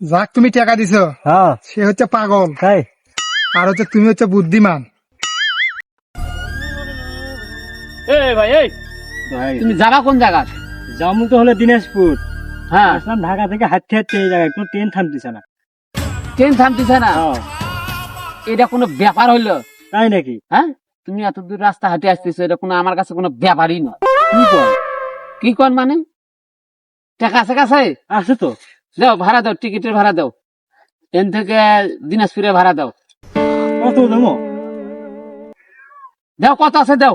যাক তুমি টাকা দিছো। হ্যাঁ। সে হচ্ছে পাগল। তাই? আর হচ্ছে তুমি হচ্ছে বুদ্ধিমান। এই ভাই এই। তুমি যাবা কোন জায়গা জামু তো হলো দিনাজপুর। হ্যাঁ। আসলাম ঢাকা থেকে হাঁটতে হাঁটতে এই জায়গায়। কোনো ট্রেন থামতেছে না। ট্রেন থামতেছে না? হ্যাঁ। এটা কোনো ব্যাপার হইল? তাই নাকি? হ্যাঁ? তুমি এত দূর রাস্তা হাঁটে আসতেছো এটা কোনো আমার কাছে কোনো ব্যাপারই না কি কি কর মানে? টাকা আছে কাছে? আছে তো। দাও ভাড়া দাও টিকিটের ভাড়া দাও। এন থেকে দিনাজপুরে ভাড়া দাও। কত দেবো? দাও কত আছে দাও?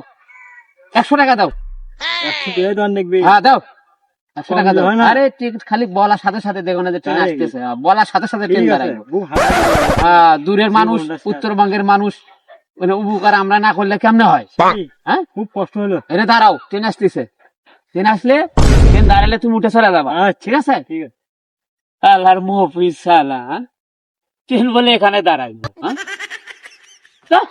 একশো টাকা দাও। হ্যাঁ দাও। একশো টাকা দাও। আরে টিকিট খালি বলার সাথে সাথে দেখো না যে ট্রেন আসতেছে। হ্যাঁ, বলার সাথে সাথে ট্রেন ভালো। হ্যাঁ, দূরের মানুষ উত্তরবঙ্গের মানুষ মানে উপকার আমরা না করলে কেমনে হয়? হ্যাঁ? খুব কষ্ট হলো। এটা দাঁড়াও ট্রেন আসতেছে। ট্রেন আসলে ট্রেন দাঁড়ালে তুমি উঠে চলে যাবা। আচ্ছা। ঠিক আছে? ঠিক আছে। আল্লাহর মফিজ সালা হ্যাঁ? ট্রেন বলে এখানে দাঁড়াইবো হ্যাঁ? ধ্যাৎ,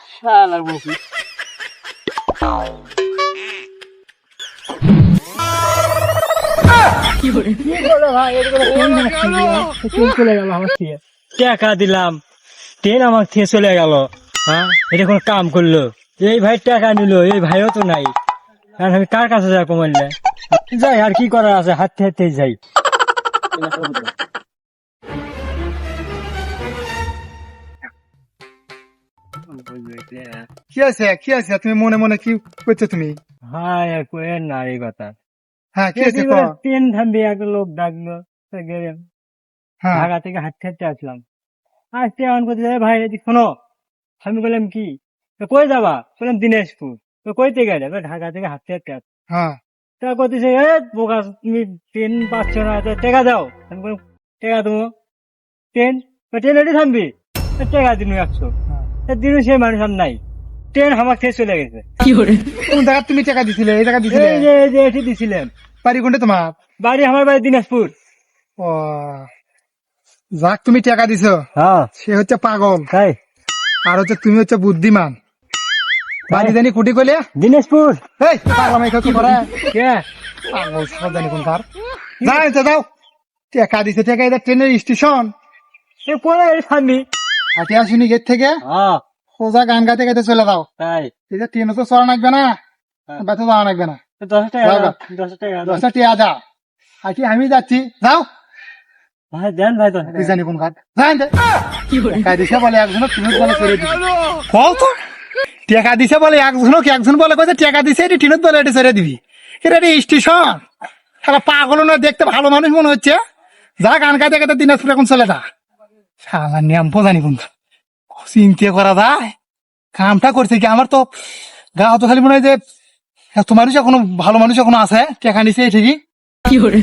টাকা দিলাম। ট্রেন আমার থেকে চলে গেল হ্যাঁ? এটা কোনো কাম করল। এই ভাই টাকা নিল এই ভাইও তো নাই। আমি কার কাছে যাই কমাইলে যাই আর কি করার আছে? হাঁটতে হাঁটতে যাই। কি আছে? কি আছে? তুমি মনে মনে কি করছ তুমি? হ্যাঁ না এই কথা। হ্যাঁ কি আছে কও? ট্রেন থামবে একটা লোক ডাকলো গেলাম হ্যাঁ। ঢাকা থেকে হাঁটতে হাঁটতে আসলাম। আসতে এমন করতে যাই ভাই এদিক শোনো। আমি বললাম কি? তো কই যাবা? বললাম দিনাজপুর। তো কই থেকে গেলে ঢাকা থেকে হাঁটতে হাঁটতে হ্যাঁ। তা করতেছে এ বোকা তুমি ট্রেন পাচ্ছ না টাকা দাও। টাকা দেবো? ট্রেন ট্রেন এটি থামবি? টাকা দিন একশো দিনও সেই মানুষ আর নাই। ট্রেন আমার খেয়ে চলে গেছে। কোন জায়গা তুমি টাকা দিছিলে এই জায়গা দিছিলে। এই যে এই যে এটি দিছিলাম। বাড়ি কোনটা তোমার? বাড়ি আমার বাড়ি দিনাজপুর। ও যাক তুমি টাকা দিছো। হ্যাঁ। সে হচ্ছে পাগল। তাই। আর হচ্ছে তুমি হচ্ছে বুদ্ধিমান। বাড়ি জানি কুটি কইলে? দিনাজপুর। এই পাগলাম এই কি করে কে? পাগল সব জানি কোন তার। যাও তো যাও। টাকা দিছে টাকা এটা ট্রেনের স্টেশন। এ কোনে থামবি হাটে আসুনি গেট থেকে। হ্যাঁ। সোজা গান গাইতে গাইতে চলে যাও। তাই। যে ট্রেনে তো চড়া লাগবে না। হ্যাঁ। ব্যথা যাওয়া লাগবে না। দশ টাকা দাও, দশ টাকা দাও। টিয়া যাও। আজকে আমি যাচ্ছি। যাও। ভাই দেন ভাই দশ জানি কোন ঘাট। যাই টাকা দিছে বলে একজন তুমি বলে কল তো। টাকা দিছে বলে একজন কি একজন বলে কইছে, টাকা দিছে, এটি টিনত বলে এটি ছেড়ে দিবি। এটা এটি স্টেশন? সারা পাগল না দেখতে ভালো মানুষ মনে হচ্ছে। যা গান গাইতে গাইতে দিনাজপুর এখন চলে যা। সালা নিয়ম জানি কোন চিন্তা করা যায়। কামটা করছে কি? আমার তো গা তো খালি মনে হয় যে মানুষ এখনও ভালো মানুষ এখনও আছে, টাকা নিছে ঠিকই।